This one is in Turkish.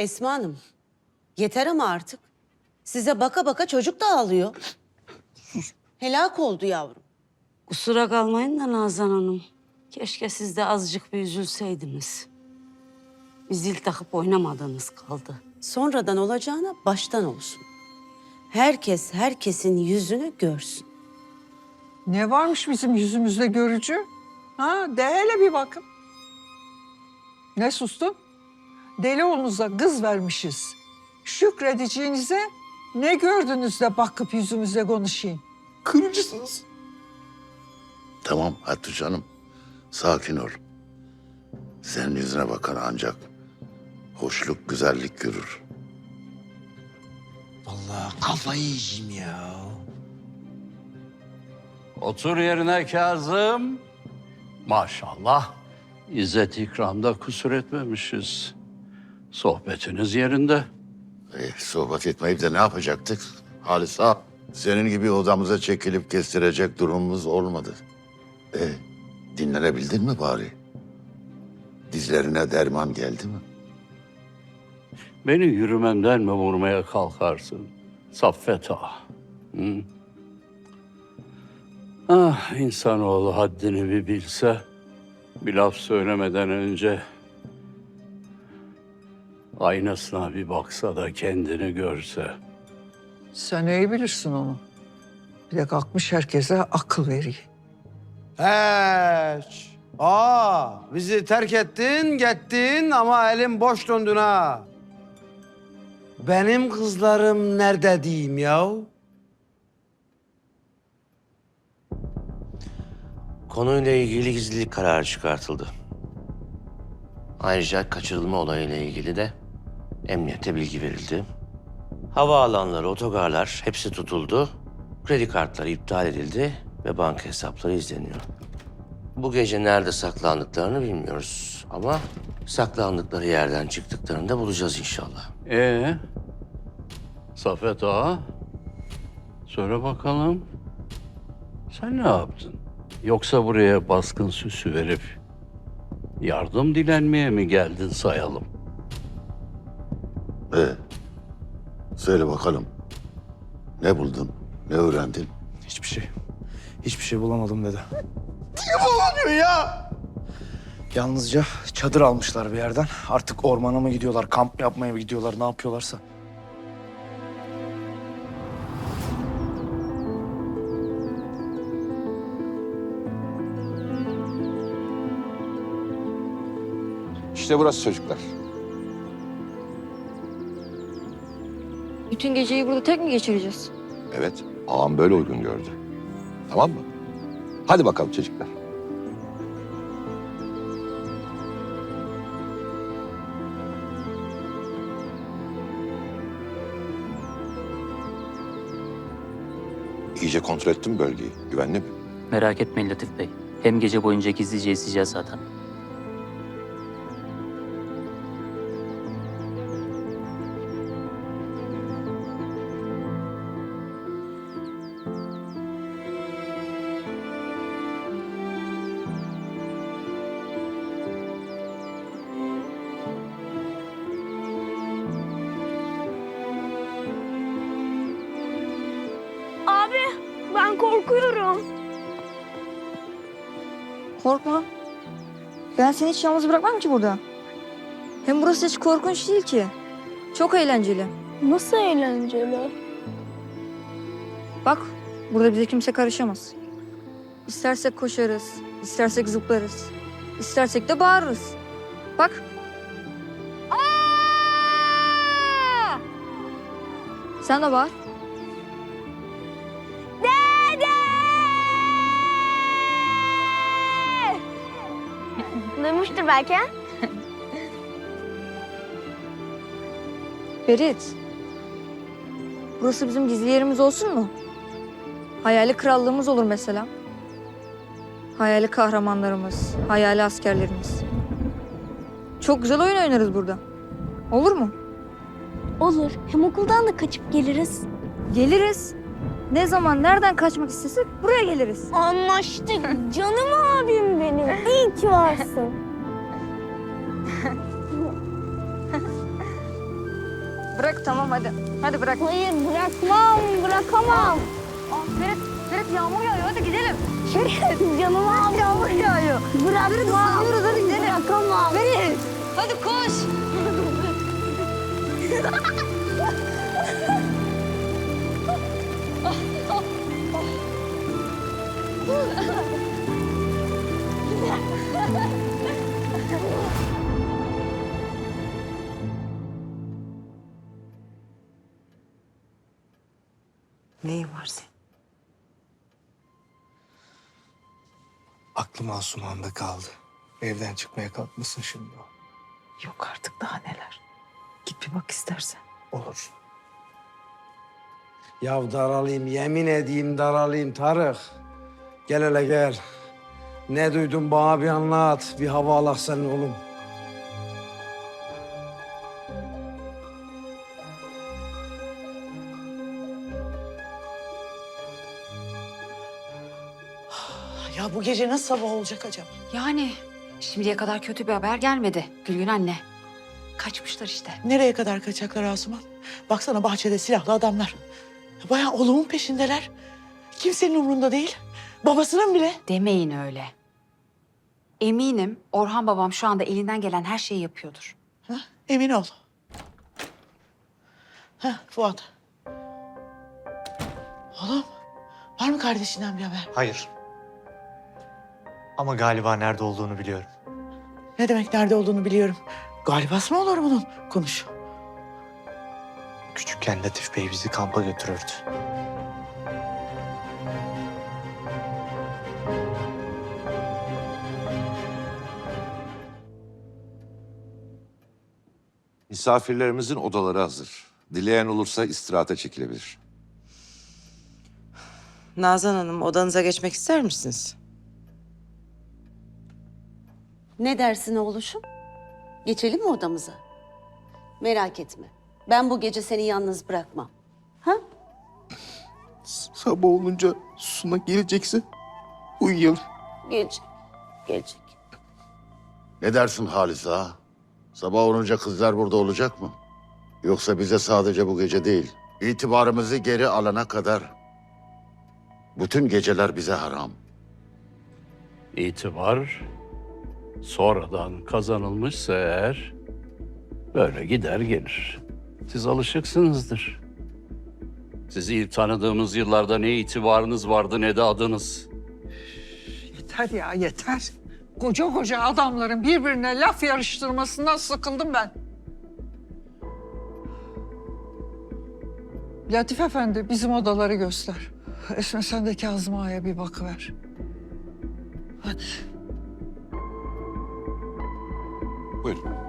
Esma Hanım, yeter ama artık. Size baka baka çocuk da ağlıyor. Helak oldu yavrum. Kusura kalmayın da Nazan Hanım. Keşke siz de azıcık bir üzülseydiniz. Bir zil takıp oynamadığınız kaldı. Sonradan olacağına baştan olsun. Herkes herkesin yüzünü görsün. Ne varmış bizim yüzümüzde görücü? Ha, de hele bir bakın. Ne sustun? Deli oğlunuza kız vermişiz. Şükredeceğinize ne gördünüz de bakıp yüzümüze konuşayım. Kırıcısınız. Tamam Hatice Hanım. Sakin ol. Senin yüzüne bakan ancak hoşluk, güzellik görür. Vallahi kafayı yiyeceğim ya. Otur yerine Kazım. Maşallah. İzzet ikramda kusur etmemişiz. Sohbetiniz yerinde. E, sohbet etmeyip de ne yapacaktık? Halisa, senin gibi odamıza çekilip kestirecek durumumuz olmadı. E, dinlenebildin mi bari? Dizlerine derman geldi mi? Beni yürümemden mi vurmaya kalkarsın? Saffet ağa. Hı? Ah insanoğlu haddini bir bilse, bir laf söylemeden önce aynasına bir baksa da kendini görse. Sen iyi bilirsin onu. Bir de kalkmış herkese akıl veriyor. Hiç. Aa, bizi terk ettin, gittin ama elin boş döndün ha. Benim kızlarım nerede diyeyim ya? Konuyla ilgili gizlilik kararı çıkartıldı. Ayrıca kaçırılma olayıyla ilgili de emniyete bilgi verildi. Havaalanları, otogarlar hepsi tutuldu. Kredi kartları iptal edildi ve banka hesapları izleniyor. Bu gece nerede saklandıklarını bilmiyoruz ama saklandıkları yerden çıktıklarını da bulacağız inşallah. Ee, Saffet ağa, söyle bakalım. Sen ne yaptın? Yoksa buraya baskın süsü verip yardım dilenmeye mi geldin sayalım? E, söyle bakalım. Ne buldun? Ne öğrendin? Hiçbir şey. Hiçbir şey bulamadım dedi. Bulamıyor ya. Yalnızca çadır almışlar bir yerden. Artık ormana mı gidiyorlar, kamp mı yapmaya mı gidiyorlar, ne yapıyorlarsa. İşte burası çocuklar. Bütün geceyi burada tek mi geçireceğiz? Evet, ağam böyle uygun gördü. Tamam mı? Hadi bakalım çocuklar. İyice kontrol ettin mi bölgeyi? Güvenli mi? Merak etmeyin Latif Bey. Hem gece boyunca gizlice izleyeceğiz zaten. Korkuyorum. Korkma. Ben seni hiç yalnız bırakmam ki burada. Hem burası hiç korkunç değil ki. Çok eğlenceli. Nasıl eğlenceli? Bak burada bize kimse karışamaz. İstersek koşarız, istersek zıplarız, istersek de bağırırız. Bak. Aa! Sen de bağır. Duymuştur belki ha? Ferit. Burası bizim gizli yerimiz olsun mu? Hayali krallığımız olur mesela. Hayali kahramanlarımız, hayali askerlerimiz. Çok güzel oyun oynarız burada. Olur mu? Olur. Hem okuldan da kaçıp geliriz. Geliriz. Ne zaman, nereden kaçmak istesek buraya geliriz. Anlaştık. Canım abim benim. İyi ki varsın. bırak tamam hadi. Hadi bırak. Hayır bırakmam, bırakamam. Ferit, Ferit yağmur yağıyor hadi gidelim. Ferit canıma al. Yağmur yağıyor. Bırakmam. hadi gidelim. Bırakamam. Ferit hadi koş. var senin? Aklım Asuman'da kaldı. Evden çıkmaya kalkmasın şimdi o. Yok artık daha neler. Git bir bak istersen. Olur. Ya daralayım, yemin edeyim daralayım Tarık. Gel hele gel. Ne duydun bana bir anlat. Bir hava alak senin oğlum. Ya bu gece nasıl sabah olacak acaba? Yani şimdiye kadar kötü bir haber gelmedi Gülgün anne. Kaçmışlar işte. Nereye kadar kaçacaklar Asuman? Baksana bahçede silahlı adamlar. Bayağı oğlumun peşindeler. Kimsenin umrunda değil. Babasının bile. Demeyin öyle. Eminim Orhan babam şu anda elinden gelen her şeyi yapıyordur. Ha, emin ol. Ha, Fuat. Oğlum, var mı kardeşinden bir haber? Hayır. Ama galiba nerede olduğunu biliyorum. Ne demek nerede olduğunu biliyorum. Galibası mı olur bunun? Konuş. Küçükken Latif Bey bizi kampa götürürdü. Misafirlerimizin odaları hazır. Dileyen olursa istirahate çekilebilir. Nazan Hanım, odanıza geçmek ister misiniz? Ne dersin oğluşum? Geçelim mi odamıza? Merak etme. Ben bu gece seni yalnız bırakmam. Ha? Sabah olunca Suna gelecekse uyuyalım. Gelecek. Gelecek. Ne dersin Halis ağa? Sabah olunca kızlar burada olacak mı? Yoksa bize sadece bu gece değil, itibarımızı geri alana kadar bütün geceler bize haram. İtibar sonradan kazanılmışsa eğer böyle gider gelir. Siz alışıksınızdır. Sizi ilk tanıdığımız yıllarda ne itibarınız vardı ne de adınız. Yeter ya yeter. Koca koca adamların birbirine laf yarıştırmasından sıkıldım ben. Latif Efendi bizim odaları göster. Esme sen de Kazım Ağa'ya bir bakıver. Hadi. Buyurun.